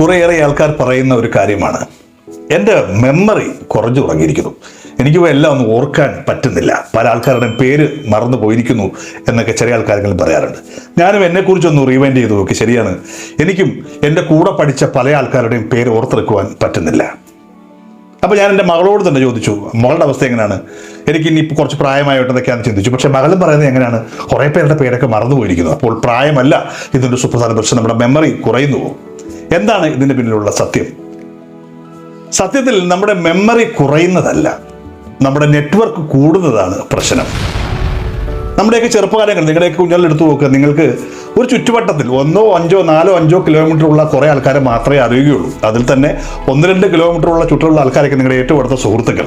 കുറേയേറെ ആൾക്കാർ പറയുന്ന ഒരു കാര്യമാണ്. എന്റെ മെമ്മറി കുറഞ്ഞു തുടങ്ങിയിരിക്കുന്നു. എനിക്കിപ്പോൾ എല്ലാം ഒന്നും ഓർക്കാൻ പറ്റുന്നില്ല. പല ആൾക്കാരുടെയും പേര് മറന്നു പോയിരിക്കുന്നു എന്നൊക്കെ ചെറിയ ആൾക്കാരെങ്കിലും പറയാറുണ്ട്. ഞാനും എന്നെക്കുറിച്ചൊന്ന് റീവൈൻഡ് ചെയ്തു നോക്കി ശരിയാണ്. എനിക്കും എന്റെ കൂടെ പഠിച്ച പല ആൾക്കാരുടെയും പേര് ഓർത്തെടുക്കുവാൻ പറ്റുന്നില്ല. അപ്പോൾ ഞാൻ എന്റെ മകളോട് തന്നെ ചോദിച്ചു മകളുടെ അവസ്ഥ എങ്ങനെയാണ്? എനിക്ക് ഇനി ഇപ്പോൾ കുറച്ച് പ്രായമായിട്ടെന്നൊക്കെയാണ് ചിന്തിച്ചു. പക്ഷേ മകളും പറയുന്നത് എങ്ങനെയാണ്? കുറേ പേരുടെ പേരൊക്കെ മറന്നു പോയിരിക്കുന്നു. അപ്പോൾ പ്രായമല്ല. ഇതിന്റെ സുപ്രധാന പ്രശ്നം നമ്മുടെ മെമ്മറി കുറയുന്നു. എന്താണ് ഇതിന് പിന്നിലുള്ള സത്യം? സത്യത്തിൽ നമ്മുടെ മെമ്മറി കുറയുന്നതല്ല. നമ്മുടെ നെറ്റ്വർക്ക് കൂടുന്നതാണ് പ്രശ്നം. നമ്മുടെയൊക്കെ ചെറുപ്പകാലങ്ങൾ നിങ്ങളുടെയൊക്കെ കുഞ്ഞുങ്ങൾ എടുത്തു നോക്കുക നിങ്ങൾക്ക് ഒരു ചുറ്റുവട്ടത്തിൽ ഒന്നോ അഞ്ചോ നാലോ അഞ്ചോ കിലോമീറ്റർ ഉള്ള കുറേ ആൾക്കാരെ മാത്രമേ അറിയുകയുള്ളൂ. അതിൽ തന്നെ ഒന്ന് രണ്ട് കിലോമീറ്റർ ഉള്ള ചുറ്റുള്ള ആൾക്കാരൊക്കെ നിങ്ങളുടെ ഏറ്റവും അടുത്ത സുഹൃത്തുക്കൾ.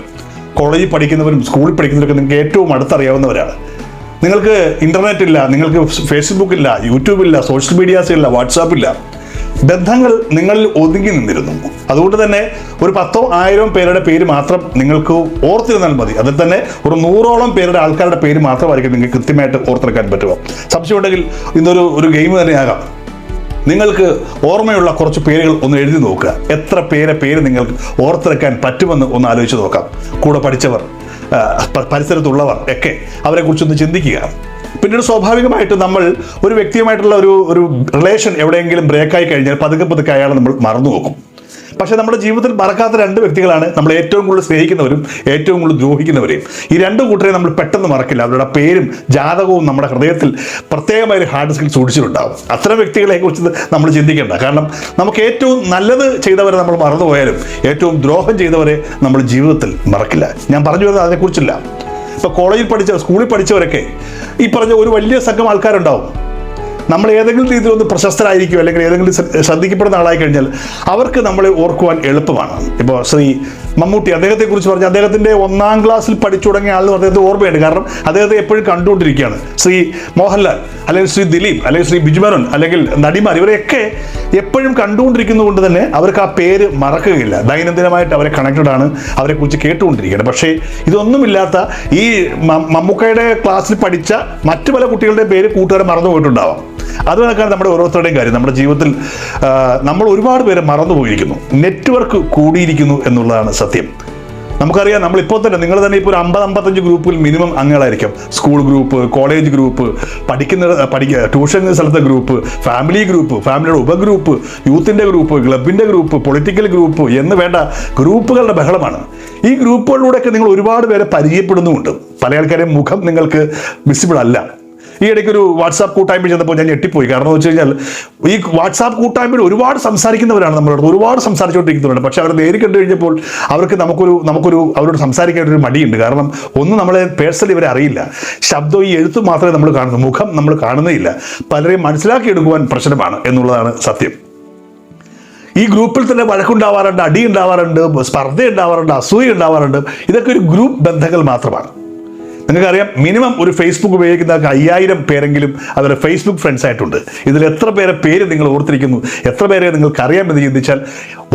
കോളേജിൽ പഠിക്കുന്നവരും സ്കൂളിൽ പഠിക്കുന്നവരൊക്കെ നിങ്ങൾക്ക് ഏറ്റവും അടുത്തറിയാവുന്നവരാണ്. നിങ്ങൾക്ക് ഇന്റർനെറ്റ് ഇല്ല നിങ്ങൾക്ക് ഫേസ്ബുക്ക് ഇല്ല യൂട്യൂബ് ഇല്ല സോഷ്യൽ മീഡിയാസ് ഇല്ല വാട്സാപ്പ് ഇല്ല. ബന്ധങ്ങൾ നിങ്ങളിൽ ഒതുങ്ങി നിന്നിരുന്നു. അതുകൊണ്ട് തന്നെ ഒരു പത്തോ ആയിരം പേരുടെ പേര് മാത്രം നിങ്ങൾക്ക് ഓർത്തിരുന്നാൽ മതി. അതിൽ തന്നെ ഒരു നൂറോളം പേരുടെ ആൾക്കാരുടെ പേര് മാത്രമായിരിക്കും നിങ്ങൾക്ക് കൃത്യമായിട്ട് ഓർത്തെടുക്കാൻ പറ്റുക. സംശയമുണ്ടെങ്കിൽ ഇന്നൊരു ഒരു ഗെയിം തന്നെയാകാം. നിങ്ങൾക്ക് ഓർമ്മയുള്ള കുറച്ച് പേരുകൾ ഒന്ന് എഴുതി നോക്കുക. എത്ര പേരെ പേര് നിങ്ങൾക്ക് ഓർത്തെടുക്കാൻ പറ്റുമെന്ന് ഒന്ന് ആലോചിച്ച് നോക്കാം. കൂടെ പഠിച്ചവർ പരിസരത്തുള്ളവർ ഒക്കെ അവരെക്കുറിച്ചൊന്ന് ചിന്തിക്കുക. പിന്നീട് സ്വാഭാവികമായിട്ട് നമ്മൾ ഒരു വ്യക്തിയുമായിട്ടുള്ള ഒരു ഒരു റിലേഷൻ എവിടെയെങ്കിലും ബ്രേക്കായി കഴിഞ്ഞാൽ പതുക്കെ പതുക്കെ അയാളെ നമ്മൾ മറന്നു നോക്കും പക്ഷേ നമ്മുടെ ജീവിതത്തിൽ മറക്കാത്ത രണ്ട് വ്യക്തികളാണ് നമ്മൾ ഏറ്റവും കൂടുതൽ സ്നേഹിക്കുന്നവരും ഏറ്റവും കൂടുതൽ ദ്രോഹിക്കുന്നവരെയും. ഈ രണ്ട് കൂട്ടരെ നമ്മൾ പെട്ടെന്ന് മറക്കില്ല. അവരുടെ പേരും ജാതകവും നമ്മുടെ ഹൃദയത്തിൽ പ്രത്യേകമായ ഒരു ഹാർഡ് ഡിസ്കിൽ സൂക്ഷിച്ചിട്ടുണ്ടാകും അത്തരം വ്യക്തികളെ കുറിച്ച് നമ്മൾ ചിന്തിക്കേണ്ട. കാരണം നമുക്ക് ഏറ്റവും നല്ലത് ചെയ്തവരെ നമ്മൾ മറന്നുപോയാലും ഏറ്റവും ദ്രോഹം ചെയ്തവരെ നമ്മൾ ജീവിതത്തിൽ മറക്കില്ല. ഞാൻ പറഞ്ഞു വരുന്നത് അതിനെക്കുറിച്ചില്ല. ഇപ്പോൾ കോളേജിൽ പഠിച്ച സ്കൂളിൽ പഠിച്ചവരൊക്കെ ഈ പറഞ്ഞ ഒരു വലിയ സംഘം ആൾക്കാരുണ്ടാവും. നമ്മൾ ഏതെങ്കിലും രീതിയിൽ ഒന്ന് പ്രശസ്തരായിരിക്കും അല്ലെങ്കിൽ ഏതെങ്കിലും ശ്ര- ശ്രദ്ധിക്കപ്പെടുന്ന ആളായി കഴിഞ്ഞാൽ അവർക്ക് നമ്മളെ ഓർക്കുവാൻ എളുപ്പമാണ്. ഇപ്പോൾ ശ്രീ മമ്മൂട്ടി അദ്ദേഹത്തെ കുറിച്ച് പറഞ്ഞ അദ്ദേഹത്തിന്റെ ഒന്നാം ക്ലാസ്സിൽ പഠിച്ചു തുടങ്ങിയ ആളെന്ന് അദ്ദേഹത്തെ ഓർമ്മയുണ്ട്. കാരണം അദ്ദേഹത്തെ എപ്പോഴും കണ്ടുകൊണ്ടിരിക്കുകയാണ്. ശ്രീ മോഹൻലാൽ അല്ലെങ്കിൽ ശ്രീ ദിലീപ് അല്ലെങ്കിൽ ശ്രീ ബിജുമേനോൻ അല്ലെങ്കിൽ നടിമാർ ഇവരെയൊക്കെ എപ്പോഴും കണ്ടുകൊണ്ടിരിക്കുന്നതുകൊണ്ട് തന്നെ അവർക്ക് ആ പേര് മറക്കുകയില്ല. ദൈനംദിനമായിട്ട് അവരെ കണക്റ്റഡ് ആണ് അവരെ കുറിച്ച് കേട്ടുകൊണ്ടിരിക്കുകയാണ്. പക്ഷേ ഇതൊന്നുമില്ലാത്ത ഈ മമ്മൂക്കയുടെ ക്ലാസ്സിൽ പഠിച്ച മറ്റു പല കുട്ടികളുടെ പേര് കൂട്ടുകാരെ മറന്നു പോയിട്ടുണ്ടാവാം അത് കണക്കാണ് നമ്മുടെ ഓരോരുത്തരുടെയും കാര്യം. നമ്മുടെ ജീവിതത്തിൽ നമ്മൾ ഒരുപാട് പേരെ മറന്നു പോയിരിക്കുന്നു നെറ്റ്വർക്ക് കൂടിയിരിക്കുന്നു എന്നുള്ളതാണ് സത്യം. നമുക്കറിയാം നമ്മളിപ്പോൾ തന്നെ നിങ്ങൾ തന്നെ ഇപ്പോൾ ഒരു അമ്പത് അമ്പത്തഞ്ച് ഗ്രൂപ്പിൽ മിനിമം അംഗങ്ങളായിരിക്കും. സ്കൂൾ ഗ്രൂപ്പ് കോളേജ് ഗ്രൂപ്പ് പഠിക്കുന്ന പഠിക്കുക ട്യൂഷൻ സ്ഥലത്തെ ഗ്രൂപ്പ് ഫാമിലി ഗ്രൂപ്പ് ഫാമിലിയുടെ ഉപഗ്രൂപ്പ് യൂത്തിന്റെ ഗ്രൂപ്പ് ക്ലബിന്റെ ഗ്രൂപ്പ് പൊളിറ്റിക്കൽ ഗ്രൂപ്പ് എന്ന് വേണ്ട ഗ്രൂപ്പുകളുടെ ബഹളമാണ്. ഈ ഗ്രൂപ്പുകളിലൂടെയൊക്കെ നിങ്ങൾ ഒരുപാട് പേരെ പരിചയപ്പെടുന്നുമുണ്ട്. പല ആൾക്കാരെയും മുഖം നിങ്ങൾക്ക് വിസിബിൾ അല്ല. ഈ ഇടയ്ക്ക് ഒരു വാട്സാപ്പ് കൂട്ടായ്മ ചെന്നപ്പോൾ ഞാൻ ഞെട്ടിപ്പോയി. കാരണം എന്ന് വെച്ച് കഴിഞ്ഞാൽ ഈ വാട്സാപ്പ് കൂട്ടായ്മയിൽ ഒരുപാട് സംസാരിക്കുന്നവരാണ് നമ്മളോട്. ഒരുപാട് സംസാരിച്ചുകൊണ്ടിരിക്കുന്നവരുണ്ട് പക്ഷെ അവർ നേരി കണ്ടു കഴിഞ്ഞപ്പോൾ അവർക്ക് നമുക്കൊരു നമുക്കൊരു അവരോട് സംസാരിക്കാൻ ഒരു മടിയുണ്ട്. കാരണം ഒന്ന് നമ്മളെ പേഴ്സണലി ഇവരെ അറിയില്ല. ശബ്ദം ഈ എഴുത്തും മാത്രമേ നമ്മൾ കാണുന്നു. മുഖം നമ്മൾ കാണുന്നേയില്ല. പലരെയും മനസ്സിലാക്കിയെടുക്കുവാൻ പ്രശ്നമാണ് എന്നുള്ളതാണ് സത്യം. ഈ ഗ്രൂപ്പിൽ തന്നെ വഴക്കുണ്ടാവാറുണ്ട് അടി ഉണ്ടാവാറുണ്ട് സ്പർദ്ധ ഉണ്ടാവാറുണ്ട് അസൂയ ഉണ്ടാവാറുണ്ട് ഇതൊക്കെ ഒരു ഗ്രൂപ്പ് ബന്ധങ്ങൾ മാത്രമാണ്. നിങ്ങൾക്കറിയാം മിനിമം ഒരു ഫേസ്ബുക്ക് ഉപയോഗിക്കുന്ന അയ്യായിരം പേരെങ്കിലും അവരുടെ ഫേസ്ബുക്ക് ഫ്രണ്ട്സ് ആയിട്ടുണ്ട്. ഇതിൽ എത്ര പേരെ പേര് നിങ്ങൾ ഓർത്തിരിക്കുന്നു എത്ര പേരെ നിങ്ങൾക്ക് അറിയാമെന്ന് ചിന്തിച്ചാൽ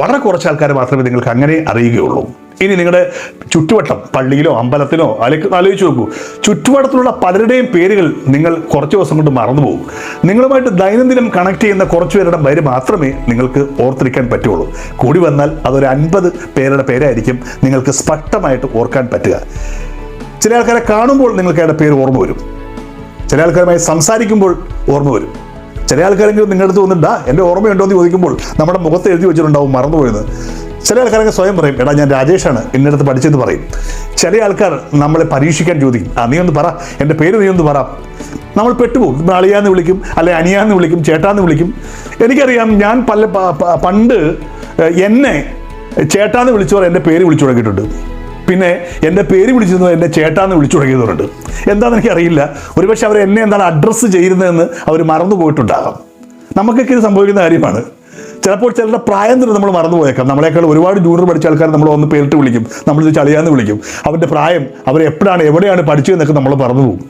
വളരെ കുറച്ച് ആൾക്കാർ മാത്രമേ നിങ്ങൾക്ക് അങ്ങനെ അറിയുകയുള്ളൂ. ഇനി നിങ്ങളുടെ ചുറ്റുവട്ടം പള്ളിയിലോ അമ്പലത്തിലോ അല്ലെങ്കിൽ ആലോചിച്ച് നോക്കൂ. ചുറ്റുവട്ടത്തിലുള്ള പലരുടെയും പേരുകൾ നിങ്ങൾ കുറച്ച് ദിവസം കൊണ്ട് മറന്നുപോകും നിങ്ങളുമായിട്ട് ദൈനംദിനം കണക്ട് ചെയ്യുന്ന കുറച്ച് പേരുടെ പേര് മാത്രമേ നിങ്ങൾക്ക് ഓർത്തിരിക്കാൻ പറ്റുള്ളൂ. കൂടി വന്നാൽ അതൊരു അൻപത് പേരുടെ പേരായിരിക്കും നിങ്ങൾക്ക് സ്പഷ്ടമായിട്ട് ഓർക്കാൻ പറ്റുക. ചില ആൾക്കാരെ കാണുമ്പോൾ നിങ്ങൾക്ക് അയാളുടെ പേര് ഓർമ്മ വരും. ചില ആൾക്കാരുമായി സംസാരിക്കുമ്പോൾ ഓർമ്മ വരും. ചില ആൾക്കാരെങ്കിലും നിങ്ങളുടെ അടുത്ത് വന്നിട്ടാ എന്റെ ഓർമ്മയുണ്ടോ? എന്ന് ചോദിക്കുമ്പോൾ നമ്മുടെ മുഖത്ത് എഴുതി വെച്ചിട്ടുണ്ടാവും മറന്നുപോയത് ചില ആൾക്കാരൊക്കെ സ്വയം പറയും എടാ ഞാൻ രാജേഷാണ് എന്റെ അടുത്ത് പഠിച്ചെന്ന് പറയും. ചില ആൾക്കാർ നമ്മളെ പരീക്ഷിക്കാൻ ചോദിക്കും ആ നീ ഒന്ന് പറ എന്റെ പേര് നീ ഒന്ന് പറ. നമ്മൾ പെട്ടുപോകും. അളിയാന്ന് വിളിക്കും അല്ലെ അനിയാന്ന് വിളിക്കും ചേട്ടാന്ന് വിളിക്കും. എനിക്കറിയാം ഞാൻ പല പണ്ട് എന്നെ ചേട്ടാന്ന് വിളിച്ചവർ എന്റെ പേര് വിളിച്ചു തുടങ്ങിയിട്ടുണ്ട്. പിന്നെ എന്റെ പേര് വിളിച്ചിരുന്നത് എന്റെ ചേട്ടാന്ന് വിളിച്ചു തുടങ്ങിയവരുണ്ട്. എന്താണെന്ന് എനിക്കറിയില്ല ഒരുപക്ഷെ അവർ എന്നെ എന്താണ് അഡ്രസ്സ് ചെയ്യുന്നതെന്ന് അവർ മറന്നു പോയിട്ടുണ്ടാകാം. നമുക്കൊക്കെ ഇത് സംഭവിക്കുന്ന കാര്യമാണ്. ചിലപ്പോൾ ചിലരുടെ പ്രായം തന്നെ നമ്മൾ മറന്നു പോയേക്കാം നമ്മളെക്കാൾ ഒരുപാട് ജൂനിയർ പഠിച്ച ആൾക്കാർ നമ്മൾ ഒന്ന് പേരിട്ട് വിളിക്കും. നമ്മളിത് ചളിയാന്ന് വിളിക്കും. അവന്റെ പ്രായം അവർ എപ്പോഴാണ് എവിടെയാണ് പഠിച്ചതെന്നൊക്കെ നമ്മൾ മറന്നു പോകും.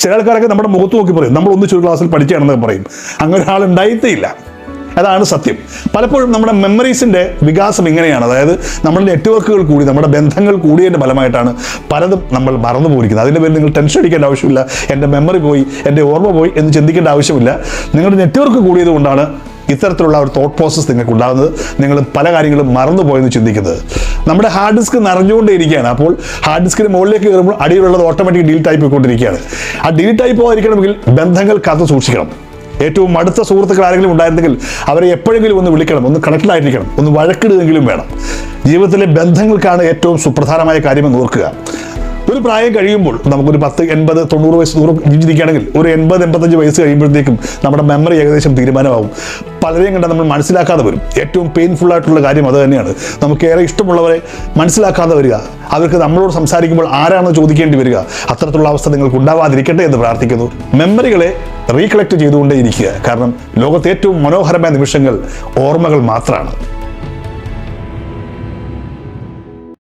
ചില ആൾക്കാരൊക്കെ നമ്മുടെ മുഖത്ത് നോക്കി പറയും. നമ്മൾ ഒന്നിച്ചൊരു ക്ലാസ്സിൽ പഠിച്ചാണെന്നൊക്കെ പറയും. അങ്ങനെ ഒരാൾ ഉണ്ടായിട്ടേയില്ല അതാണ് സത്യം. പലപ്പോഴും നമ്മുടെ മെമ്മറീസിന്റെ വികാസം ഇങ്ങനെയാണ്. അതായത് നമ്മുടെ നെറ്റ്വർക്കുകൾ കൂടി നമ്മുടെ ബന്ധങ്ങൾ കൂടിയതിന്റെ ഫലമായിട്ടാണ് പലതും നമ്മൾ മറന്നു പോയിരിക്കുന്നത്. അതിന്റെ പേരിൽ നിങ്ങൾ ടെൻഷൻ അടിക്കേണ്ട ആവശ്യമില്ല. എന്റെ മെമ്മറി പോയി എന്റെ ഓർമ്മ പോയി എന്ന് ചിന്തിക്കേണ്ട ആവശ്യമില്ല. നിങ്ങളുടെ നെറ്റ്വർക്ക് കൂടിയത് കൊണ്ടാണ് ഇത്തരത്തിലുള്ള ഒരു തോട്ട് പ്രോസസ്സ് നിങ്ങൾക്ക് ഉണ്ടാകുന്നത്. നിങ്ങൾ പല കാര്യങ്ങളും മറന്നുപോയെന്ന് ചിന്തിക്കുന്നത്. നമ്മുടെ ഹാർഡ് ഡിസ്ക് നിറഞ്ഞുകൊണ്ടേയിരിക്കുകയാണ്. അപ്പോൾ ഹാർഡ് ഡിസ്കിന് മുകളിലേക്ക് കയറുമ്പോൾ അടിയിലുള്ളത് ഓട്ടോമാറ്റിക് ഡിലീറ്റ് ആയി പോയിക്കൊണ്ടിരിക്കുകയാണ്. ആ ഡിലീറ്റ് ആയി പോകാതിരിക്കണമെങ്കിൽ ബന്ധങ്ങൾ കാത്തു സൂക്ഷിക്കണം. ഏറ്റവും അടുത്ത സുഹൃത്തുക്കൾ ആരെങ്കിലും ഉണ്ടായിരുന്നെങ്കിൽ അവരെ എപ്പോഴെങ്കിലും ഒന്ന് വിളിക്കണം ഒന്ന് കണക്റ്റഡ് ആയിരിക്കണം ഒന്ന് വഴക്കിടുകയെങ്കിലും വേണം. ജീവിതത്തിലെ ബന്ധങ്ങൾക്കാണ് ഏറ്റവും സുപ്രധാനമായ കാര്യമെന്ന് ഓർക്കുക. ഒരു പ്രായം കഴിയുമ്പോൾ നമുക്കൊരു പത്ത് എൺപത് തൊണ്ണൂറ് വയസ്സ് നൂറ് ജീവിച്ചിരിക്കുകയാണെങ്കിൽ ഒരു എൺപത് എൺപത്തഞ്ച് വയസ്സ് കഴിയുമ്പോഴത്തേക്കും നമ്മുടെ മെമ്മറി ഏകദേശം തീരുമാനമാവും. പലരെയും കണ്ടാൽ നമ്മൾ മനസ്സിലാക്കാതെ വരും. ഏറ്റവും പെയിൻഫുൾ ആയിട്ടുള്ള കാര്യം അത് തന്നെയാണ്. നമുക്ക് ഏറെ ഇഷ്ടമുള്ളവരെ മനസ്സിലാക്കാതെ വരിക. അവർക്ക് നമ്മളോട് സംസാരിക്കുമ്പോൾ ആരാണെന്ന് ചോദിക്കേണ്ടി വരിക. അത്തരത്തിലുള്ള അവസ്ഥ നിങ്ങൾക്ക് ഉണ്ടാവാതിരിക്കട്ടെ എന്ന് പ്രാർത്ഥിക്കുന്നു. മെമ്മറികളെ റീകളക്ട് ചെയ്തുകൊണ്ടേ ഇരിക്കുക. കാരണം ലോകത്തെ ഏറ്റവും മനോഹരമായ നിമിഷങ്ങൾ ഓർമ്മകൾ മാത്രമാണ്